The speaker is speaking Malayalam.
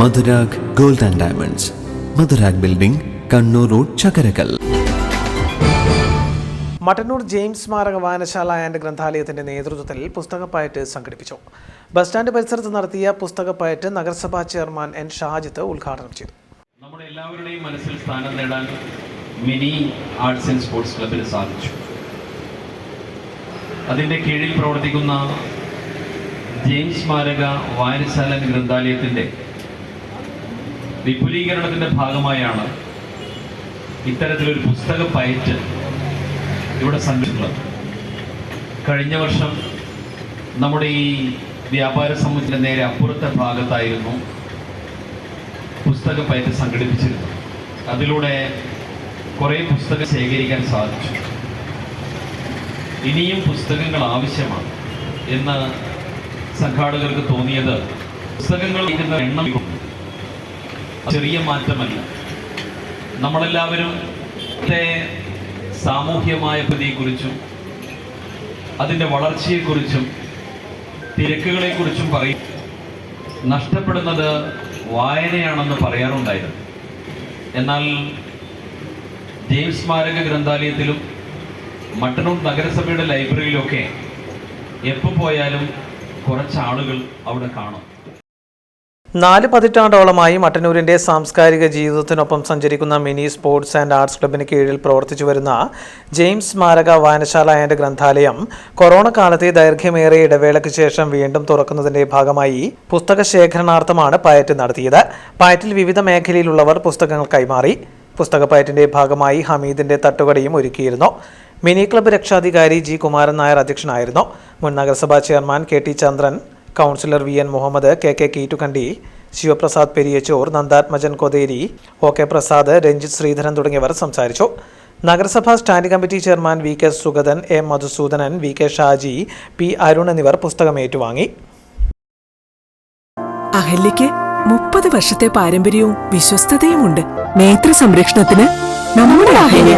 Madhurag gold and diamonds. Madhurag building Kannur road Chakkarakkal. Mattannur James സ്മാരക വായനശാല ആൻഡ് ഗ്രന്ഥാലയത്തിന്റെ നേതൃത്വത്തിൽ പുസ്തകപ്പയറ്റ് സംഘടിപ്പിച്ചു. ബസ് സ്റ്റാൻഡ് പരിസരത്ത് നടത്തിയ പുസ്തകപ്പയറ്റ് നഗരസഭാ ചെയർമാൻ എൻ ഷാജിത്ത് ഉദ്ഘാടനം ചെയ്തു. നമ്മുടെ എല്ലാവരുടെയും മനസ്സിൽ സ്ഥാനം നേടാൻ മിനി ആർട്സ് ആൻഡ് സ്പോർട്സ് ക്ലബിന് സാധിച്ചു. അതിന്റെ കീഴിൽ പ്രവർത്തിക്കുന്ന ജെയിംസ് സ്മാരക വായനശാല ഗ്രന്ഥാലയത്തിന്റെ വിപുലീകരണത്തിന്റെ ഭാഗമായാണ് ഇത്തരത്തിലൊരു പുസ്തക പയറ്റ് ഇവിടെ സംഘടിപ്പിക്കുന്നത് കഴിഞ്ഞ വർഷം നമ്മുടെ ഈ വ്യാപാര സമൂഹത്തിന് നേരെ അപ്പുറത്തെ ഭാഗത്തായിരുന്നു പുസ്തക പയറ്റ് സംഘടിപ്പിച്ചിരുന്നത്. അതിലൂടെ കുറേ പുസ്തകം ശേഖരിക്കാൻ സാധിച്ചു. ഇനിയും പുസ്തകങ്ങൾ ആവശ്യമാണ് എന്ന് സംഘാടകർക്ക് തോന്നിയത്. പുസ്തകങ്ങൾ എണ്ണം. ചെറിയ മാറ്റമല്ല. നമ്മളെല്ലാവരും സാമൂഹ്യമായ പതിയെക്കുറിച്ചും അതിന്റെ വളർച്ചയെക്കുറിച്ചും തിരക്കുകളെക്കുറിച്ചും പറയും. നഷ്ടപ്പെടുന്നത് വായനയാണെന്ന് പറയാറുണ്ടായിരുന്നു. എന്നാൽ ജെയിംസ് സ്മാരക ഗ്രന്ഥാലയത്തിലും മട്ടന്നൂർ നഗരസഭയുടെ ലൈബ്രറിയിലൊക്കെ എപ്പോൾ പോയാലും കുറച്ച് ആളുകൾ അവിടെ കാണും. നാല് പതിറ്റാണ്ടോളമായി മട്ടന്നൂരിന്റെ സാംസ്കാരിക ജീവിതത്തിനൊപ്പം സഞ്ചരിക്കുന്ന മിനി സ്പോർട്സ് ആൻഡ് ആർട്സ് ക്ലബിന് കീഴിൽ പ്രവർത്തിച്ചു വരുന്ന ജെയിംസ് സ്മാരക വായനശാല ആൻഡ് ഗ്രന്ഥാലയം കൊറോണ കാലത്തെ ദൈർഘ്യമേറിയ ഇടവേളയ്ക്ക് ശേഷം വീണ്ടും തുറക്കുന്നതിന്റെ ഭാഗമായി പുസ്തക ശേഖരണാർത്ഥമാണ് പയറ്റ് നടത്തിയത്. പയറ്റിൽ വിവിധ മേഖലയിലുള്ളവർ പുസ്തകങ്ങൾ കൈമാറി. പുസ്തക പയറ്റിന്റെ ഭാഗമായി ഹമീദിന്റെ തട്ടുകടയും ഒരുക്കിയിരുന്നു. മിനി ക്ലബ്ബ് രക്ഷാധികാരി ജി കുമാരൻ നായർ അധ്യക്ഷനായിരുന്നു. മുൻ നഗരസഭാ chairman K T Chandran councillor V N Muhammad K K Keettukandi Sivaprasad Periyachoor Nandathmajan Kotheri O K Prasad Ranjith Sreedharan തുടങ്ങിയവർ സംസാരിച്ചു. നഗരസഭാ standing committee chairman V K Sugathan A Madhusoodanan V K Shaji P Arun എന്നിവർ പുസ്തകം ഏറ്റുവാങ്ങി. അഹല്യയ്ക്ക് മുപ്പത് വർഷത്തെ പാരമ്പര്യവും വിശ്വസ്തതയുമുണ്ട്. നേത്ര സംരക്ഷണത്തിന് നമ്മുടെ അഹല്യ.